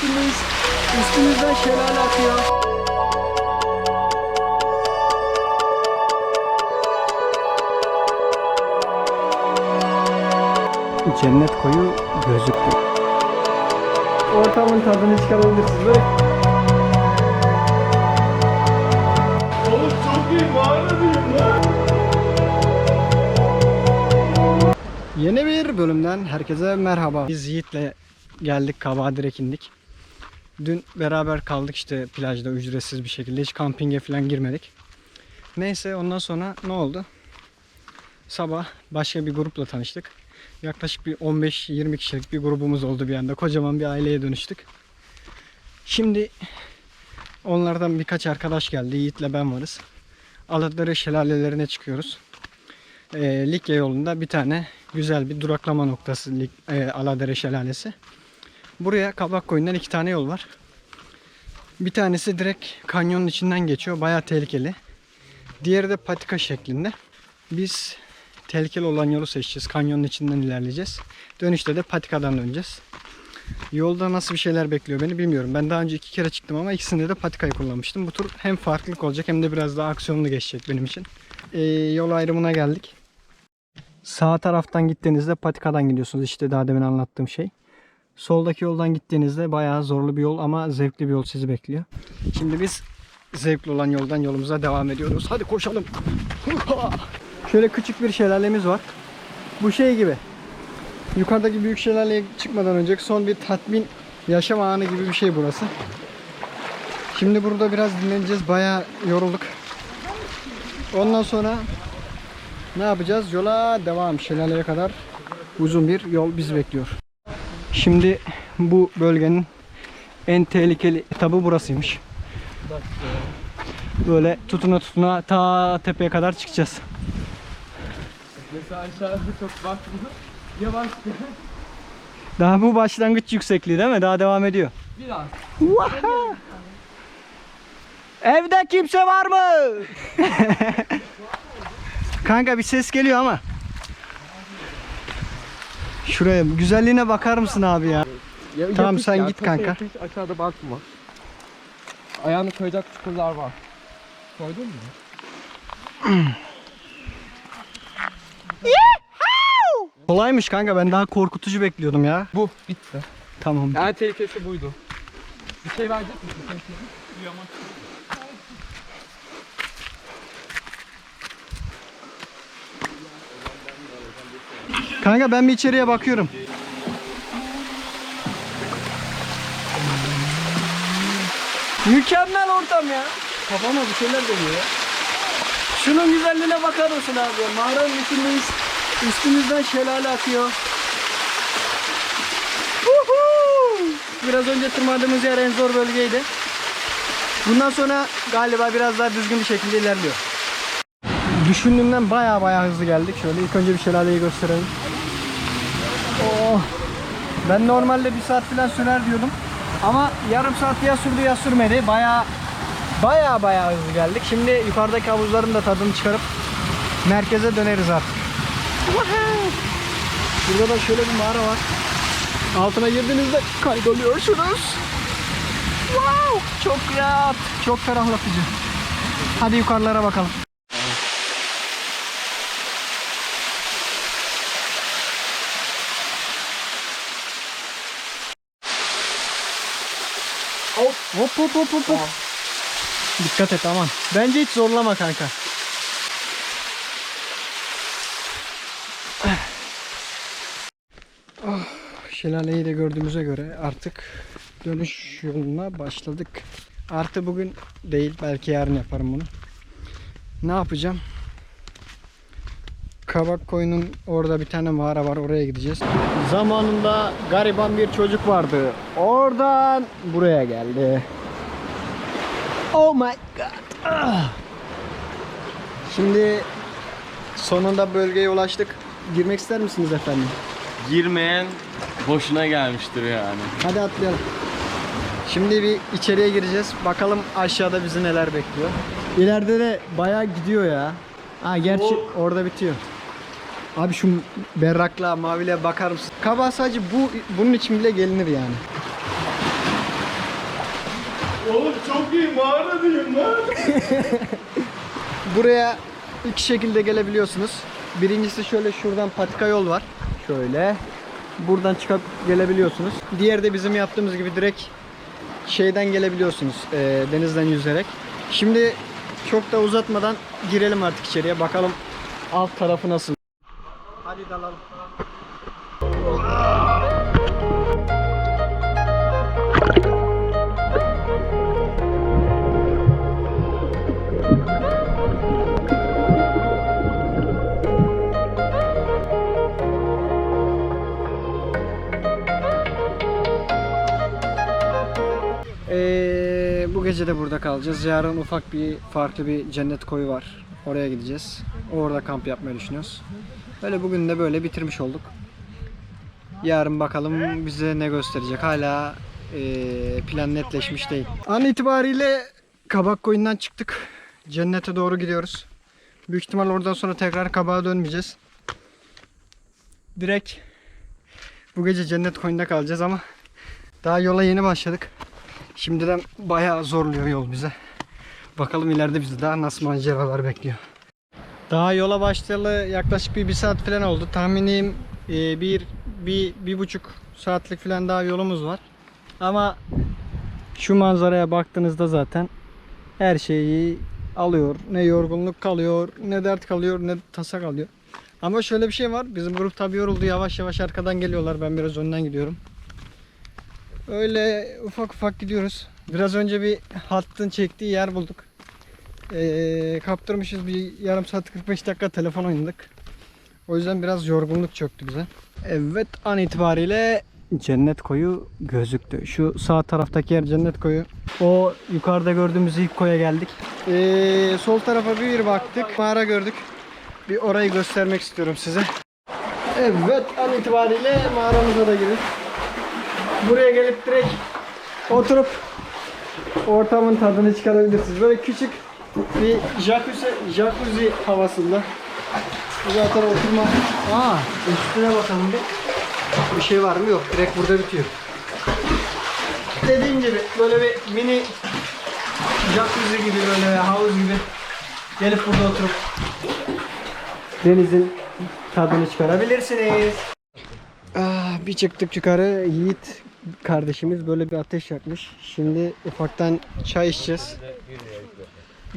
içindeyiz. Üstümüzden şelale akıyor. Cennet koyu gözüktü. Ortamın tadını çıkarabilirsiniz. Oğlum çok iyi diyeyim lan. Yeni bir bölümden herkese merhaba. Biz Yiğit'le geldik Kabağa direkt indik. Dün beraber kaldık işte plajda ücretsiz bir şekilde. Hiç kampinge falan girmedik. Neyse ondan sonra ne oldu? Sabah başka bir grupla tanıştık. Yaklaşık bir 15-20 kişilik bir grubumuz oldu bir anda. Kocaman bir aileye dönüştük. Şimdi onlardan birkaç arkadaş geldi. Yiğit'le ben varız. Alatları şelalelerine çıkıyoruz e, Likya yolunda bir tane güzel bir duraklama noktası e, Aladere Şelalesi. Buraya Kabak Koyun'dan iki tane yol var. Bir tanesi direkt kanyonun içinden geçiyor. Bayağı tehlikeli. Diğeri de patika şeklinde. Biz tehlikeli olan yolu seçeceğiz. Kanyonun içinden ilerleyeceğiz. Dönüşte de patikadan döneceğiz. Yolda nasıl bir şeyler bekliyor beni bilmiyorum. Ben daha önce iki kere çıktım ama ikisinde de patikayı kullanmıştım. Bu tur hem farklılık olacak hem de biraz daha aksiyonlu geçecek benim için. Ee, yol ayrımına geldik. Sağ taraftan gittiğinizde patikadan gidiyorsunuz. İşte daha demin anlattığım şey. Soldaki yoldan gittiğinizde bayağı zorlu bir yol ama zevkli bir yol sizi bekliyor. Şimdi biz zevkli olan yoldan yolumuza devam ediyoruz. Hadi koşalım. Şöyle küçük bir şelalemiz var. Bu şey gibi. Yukarıdaki büyük şelaleye çıkmadan önce son bir tatmin yaşam anı gibi bir şey burası. Şimdi burada biraz dinleneceğiz. Bayağı yorulduk. Ondan sonra ne yapacağız? Yola devam. Şelaleye kadar uzun bir yol bizi bekliyor. Şimdi bu bölgenin en tehlikeli etabı burasıymış. Böyle tutuna tutuna ta tepeye kadar çıkacağız. Mesela aşağıda çok baktım. Yavaş Daha bu başlangıç yüksekliği değil mi? Daha devam ediyor. biraz. Vaha! Evde kimse var mı? Kanka bir ses geliyor ama. Şuraya güzelliğine bakar mısın abi ya? Ya, Tamam, sen ya, git kanka. yapış, aşağıda bakma. Ayağını koyacak çukurlar var. Koydun mu? Kolaymış kanka ben daha korkutucu bekliyordum ya. Bu bitti. Tamam. En tehlikesi buydu. Bir şey verecek misin? Kanka ben bir içeriye bakıyorum. Mükemmel ortam ya. Kafama bir şeyler geliyor ya. Şunun güzelliğine bakar mısın abi? Mağaranın içindeyiz. Üstümüzden şelale akıyor. Uhu! Biraz önce tırmandığımız yer en zor bölgeydi. Bundan sonra galiba biraz daha düzgün bir şekilde ilerliyor. Düşündüğümden baya baya hızlı geldik. Şöyle ilk önce bir şelaleyi gösterelim. Oh. Ben normalde bir saat falan sürer diyordum. Ama yarım saat ya sürdü ya sürmedi. Baya baya baya hızlı geldik. Şimdi yukarıdaki havuzların da tadını çıkarıp merkeze döneriz artık. Burada da şöyle bir mağara var. Altına girdiğinizde kayboluyorsunuz. Wow! Çok rahat, çok ferahlatıcı. Hadi yukarılara bakalım. Hop hop hop hop hop. Dikkat et aman. Bence hiç zorlama kanka. Oh, şelaleyi de gördüğümüze göre artık dönüş yoluna başladık. Artı bugün değil belki yarın yaparım bunu. Ne yapacağım? Kabak koyunun orada bir tane mağara var oraya gideceğiz. Zamanında gariban bir çocuk vardı. Oradan buraya geldi. Oh my god. Ah. Şimdi sonunda bölgeye ulaştık. Girmek ister misiniz efendim? girmeyen boşuna gelmiştir yani. Hadi atlayalım. Şimdi bir içeriye gireceğiz. Bakalım aşağıda bizi neler bekliyor. İleride de bayağı gidiyor ya. Ha gerçi orada bitiyor. Abi şu berraklığa, maviliğe bakar mısın? Kaba sadece bu bunun için bile gelinir yani. Oğlum çok iyi mağara diyeyim lan. Buraya iki şekilde gelebiliyorsunuz. Birincisi şöyle şuradan patika yol var. Şöyle. Buradan çıkıp gelebiliyorsunuz. Diğeri de bizim yaptığımız gibi direkt şeyden gelebiliyorsunuz. e, denizden yüzerek. Şimdi çok da uzatmadan girelim artık içeriye. Bakalım alt tarafı nasıl. Dalalım. Ee, bu gece de burada kalacağız. Yarın ufak bir farklı bir cennet koyu var. Oraya gideceğiz. Orada kamp yapmayı düşünüyoruz. Böyle bugün de böyle bitirmiş olduk. Yarın bakalım bize ne gösterecek. Hala ee, plan netleşmiş değil. An itibariyle kabak koyundan çıktık. Cennete doğru gidiyoruz. Büyük ihtimal oradan sonra tekrar kabağa dönmeyeceğiz. Direkt bu gece cennet koyunda kalacağız ama daha yola yeni başladık. Şimdiden bayağı zorluyor yol bize. Bakalım ileride bizi daha nasıl maceralar bekliyor. Daha yola başlayalı yaklaşık bir, bir saat falan oldu. Tahminim e, bir, bir, bir buçuk saatlik falan daha yolumuz var. Ama şu manzaraya baktığınızda zaten her şeyi alıyor. Ne yorgunluk kalıyor, ne dert kalıyor, ne tasa kalıyor. Ama şöyle bir şey var. Bizim grup tabi yoruldu. Yavaş yavaş arkadan geliyorlar. Ben biraz önden gidiyorum. Öyle ufak ufak gidiyoruz. Biraz önce bir hattın çektiği yer bulduk. Ee, kaptırmışız bir yarım saat 45 dakika telefon oynadık. O yüzden biraz yorgunluk çöktü bize. Evet an itibariyle cennet koyu gözüktü. Şu sağ taraftaki yer cennet koyu. O yukarıda gördüğümüz ilk koya geldik. Ee, sol tarafa bir, baktık. Mağara gördük. Bir orayı göstermek istiyorum size. Evet an itibariyle mağaramıza da girdik. Buraya gelip direkt oturup ortamın tadını çıkarabilirsiniz. Böyle küçük bir jacuzzi, jacuzzi havasında. Zaten oturma. Aa, üstüne bakalım bir. Bir şey var mı? Yok. Direkt burada bitiyor. Dediğim gibi böyle bir mini jacuzzi gibi böyle havuz gibi gelip burada oturup denizin tadını çıkarabilirsiniz. Ah, bir çıktık yukarı. Yiğit kardeşimiz böyle bir ateş yakmış. Şimdi ufaktan çay içeceğiz.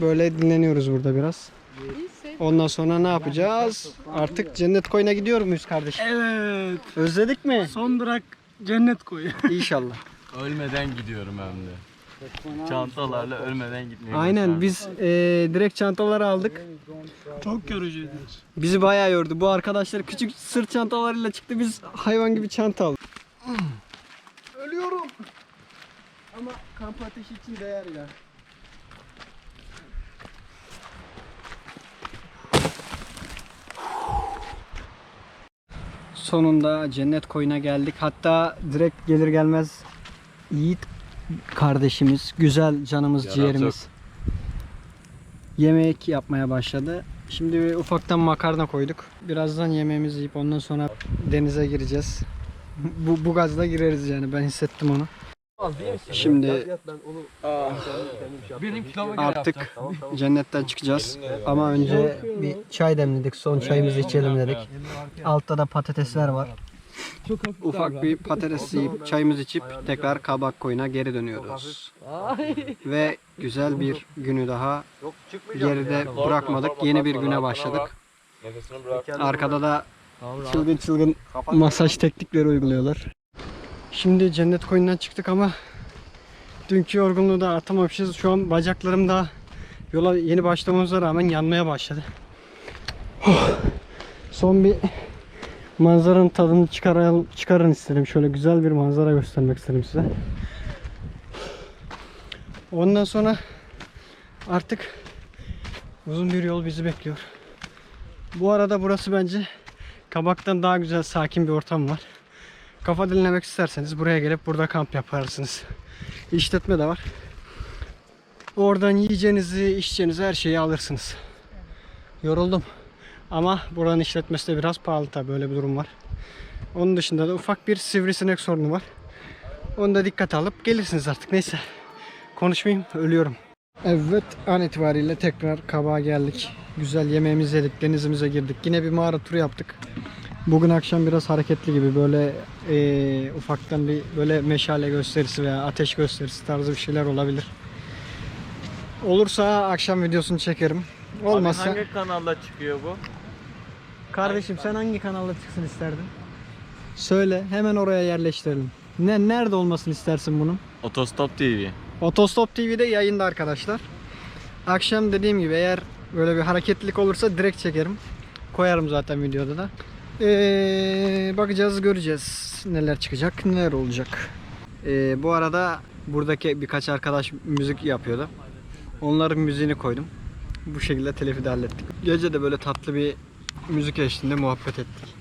Böyle dinleniyoruz burada biraz. Ondan sonra ne yapacağız? Artık cennet koyuna gidiyor muyuz kardeşim? Evet. Özledik mi? Son durak cennet koyu. İnşallah. Ölmeden gidiyorum hem de. Çantalarla ölmeden gitmeyi Aynen biz eee, direkt çantaları aldık. Çok yorucuydu. Bizi bayağı yordu. Bu arkadaşlar küçük sırt çantalarıyla çıktı. Biz hayvan gibi çanta aldık. Ölüyorum. Ama kamp ateşi için değer ya. Sonunda cennet koyuna geldik. Hatta direkt gelir gelmez Yiğit kardeşimiz, güzel canımız, Yarar ciğerimiz yemek yapmaya başladı. Şimdi ufaktan makarna koyduk. Birazdan yemeğimizi yiyip ondan sonra denize gireceğiz. Bu, bu gazla gireriz yani ben hissettim onu. Şimdi Benim kiloma göre artık cennetten çıkacağız. Ama önce bir çay demledik. Son çayımızı içelim dedik. Altta da patatesler var. Çok hafif Ufak bir patates yiyip çayımızı içip tekrar kabak koyuna geri dönüyoruz. Ve güzel bir günü daha geride bırakmadık. Yeni bir güne başladık. Arkada da çılgın çılgın masaj teknikleri uyguluyorlar. Şimdi cennet koyundan çıktık ama dünkü yorgunluğu da atamamışız. Şu an bacaklarım da yola yeni başlamamıza rağmen yanmaya başladı. Oh. Son bir manzaranın tadını çıkaralım, çıkarın istedim. Şöyle güzel bir manzara göstermek istedim size. Ondan sonra artık uzun bir yol bizi bekliyor. Bu arada burası bence Kabak'tan daha güzel sakin bir ortam var. Kafa dinlemek isterseniz buraya gelip burada kamp yaparsınız. İşletme de var. Oradan yiyeceğinizi, içeceğinizi her şeyi alırsınız. Yoruldum. Ama buranın işletmesi de biraz pahalı tabi böyle bir durum var. Onun dışında da ufak bir sivrisinek sorunu var. Onu da dikkate alıp gelirsiniz artık neyse. konuşmayayım ölüyorum. Evet an itibariyle tekrar kabağa geldik. Güzel yemeğimizi yedik, denizimize girdik. Yine bir mağara turu yaptık. Bugün akşam biraz hareketli gibi böyle eee, ufaktan bir böyle meşale gösterisi veya ateş gösterisi tarzı bir şeyler olabilir. Olursa akşam videosunu çekerim. Olmazsa Abi hangi kanalda çıkıyor bu? kardeşim sen hangi kanalda çıksın isterdin? Söyle hemen oraya yerleştirelim. Ne nerede olmasını istersin bunun? Otostop TV. Otostop TV'de yayında arkadaşlar. Akşam dediğim gibi eğer böyle bir hareketlilik olursa direkt çekerim. Koyarım zaten videoda da. Ee, bakacağız göreceğiz neler çıkacak neler olacak. Ee, bu arada buradaki birkaç arkadaş müzik yapıyordu. Onların müziğini koydum. Bu şekilde telifi de hallettik. Gece de böyle tatlı bir müzik eşliğinde muhabbet ettik.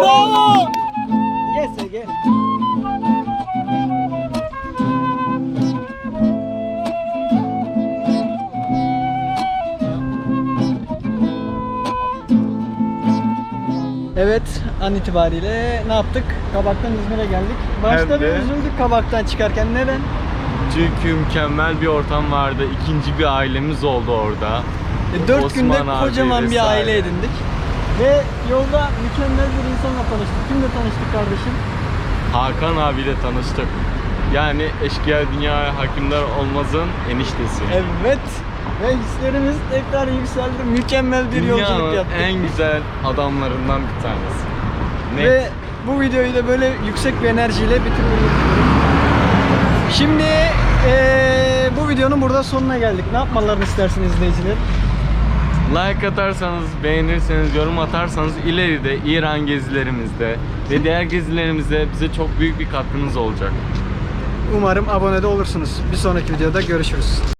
Bravo! Yes. Evet, an itibariyle ne yaptık? Kabaktan İzmir'e geldik. Başta Hem bir de- üzüldük kabaktan çıkarken. Neden? Çünkü mükemmel bir ortam vardı. İkinci bir ailemiz oldu orada. E, dört Osman günde abi kocaman bir vesaire. aile edindik. Ve yolda mükemmel bir insanla tanıştık. Kimle tanıştık kardeşim? Hakan abiyle tanıştık. Yani eşkıya dünya hakimler olmazın eniştesi. Evet. Ve hislerimiz tekrar yükseldi. Mükemmel bir yolculuk Dünyanın yaptık. en güzel adamlarından bir tanesi. Net. Ve bu videoyu da böyle yüksek bir enerjiyle bitirmeyi düşünüyorum. Şimdi eee, bu videonun burada sonuna geldik. Ne yapmalarını istersin izleyiciler? Like atarsanız, beğenirseniz, yorum atarsanız ileride İran gezilerimizde ve diğer gezilerimizde bize çok büyük bir katkınız olacak. Umarım abone de olursunuz. Bir sonraki videoda görüşürüz.